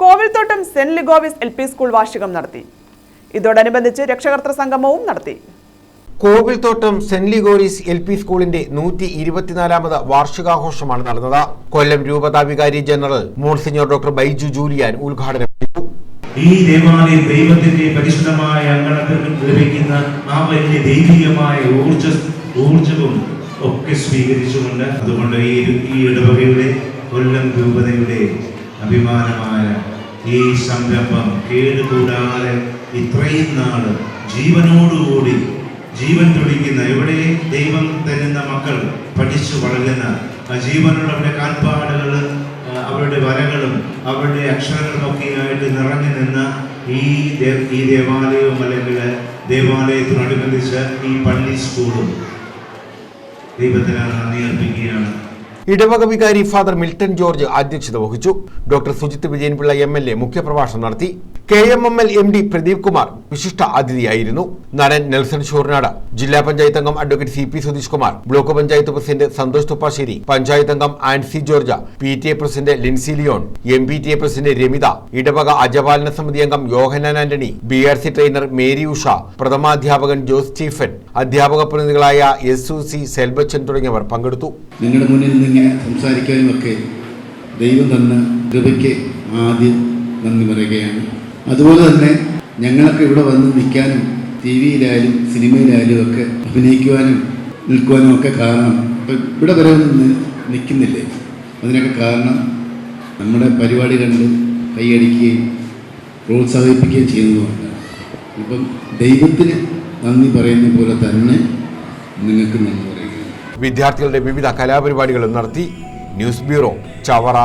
Kovilthottam Saint Ligoris L P school വാർഷികം നടത്തി. ഇതോടനുബന്ധിച്ച് രക്ഷകർത്തൃ സംഗമവും നടത്തി. Kovilthottam Saint Ligoris L P സ്കൂളിന്റെ നൂറ്റി ഇരുപത്തിനാലാമത് വാർഷികാഘോഷമാണ് നടന്നത്. കൊല്ലം രൂപതാ വികാരി general monsignor doctor Baiju Julian ഉദ്ഘാടനം ചെയ്തു. ഈ ദേവാലയം ദൈവത്തിന്റെ പരിശുദ്ധമായ അങ്കണത്തിൽ ലഭിക്കുന്ന ആ വലിയ ദൈവികമായ ഊർജ ഊർജവും ഒക്കെ സ്വീകരിച്ചുകൊണ്ട് അതുകൊണ്ട് ഈ ഈ ഇടവകയുടെ കൊല്ലം രൂപതയുടെ അഭിമാനമായ ഈ സംരംഭം കേടുകൂടാതെ ഇത്രയും നാൾ ജീവനോടുകൂടി ജീവൻ തുടിക്കുന്ന എവിടെ ദൈവം തരുന്ന മക്കൾ പഠിച്ചു വളരുന്ന ജീവനുള്ള അവരുടെ കാൽപ്പാടുകൾ അവരുടെ വരകളും അവരുടെ അക്ഷരങ്ങളും ഒക്കെ ആയിട്ട് നിറഞ്ഞു നിന്ന ഈ ഈ ദേവാലയവും അല്ലെങ്കിൽ ദേവാലയത്തിനോടനുബന്ധിച്ച് ഈ പള്ളി സ്കൂളും ദൈവത്തിനാണ് നന്ദി അർപ്പിക്കുകയാണ്. ഇടവക വികാരി ഫാദർ മിൽട്ടൺ ജോർജ് അധ്യക്ഷത വഹിച്ചു. Doctor Sujith Vijayanpillai M L A മുഖ്യപ്രഭാഷണം നടത്തി. K M M L M D Pradeep Kumar വിശിഷ്ട അതിഥിയായിരുന്നു. നടൻ നെൽസൺ ഷൂർനാട് ജില്ലാ പഞ്ചായത്ത് അംഗം advocate C P Satheesh Kumar block panchayat president Santhosh Thuppassery panchayat അംഗം Ancy George P T A president Lincy Leon M P T A president Ramitha ഇടവക അജപാലന സമിതി അംഗം Yohannan Antony B R C trainer Mary Usha പ്രഥമാധ്യാപകൻ Jose Stephen അധ്യാപക പ്രതിനിധികളായ S U C Selbachan തുടങ്ങിയവർ പങ്കെടുത്തു. നിങ്ങളുടെ മുന്നിൽ നിങ്ങൾ സംസാരിക്കാനുമൊക്കെ ദൈവം തന്ന കൃപയ്ക്ക് ആദ്യം നന്ദി പറയുകയാണ്. അതുപോലെ തന്നെ ഞങ്ങളൊക്കെ ഇവിടെ വന്ന് നിൽക്കാനും ടി വിയിലായാലും സിനിമയിലായാലും ഒക്കെ അഭിനയിക്കുവാനും നിൽക്കുവാനും ഒക്കെ കാരണം ഇപ്പം ഇവിടെ വരെ ഒന്ന് നിൽക്കുന്നില്ലേ? അതിനൊക്കെ കാരണം നമ്മുടെ പരിപാടി കണ്ട് കൈയടിക്കുകയും പ്രോത്സാഹിപ്പിക്കുകയും ചെയ്യുന്നതുകൊണ്ടാണ്. ഇപ്പം ദൈവത്തിന് നന്ദി പറയുന്ന പോലെ തന്നെ നിങ്ങൾക്ക് നന്ദി പറയുന്നു. വിദ്യാർത്ഥികളുടെ വിവിധ കലാപരിപാടികളും നടത്തി ന്യൂസ് ബ്യൂറോ ചവറ.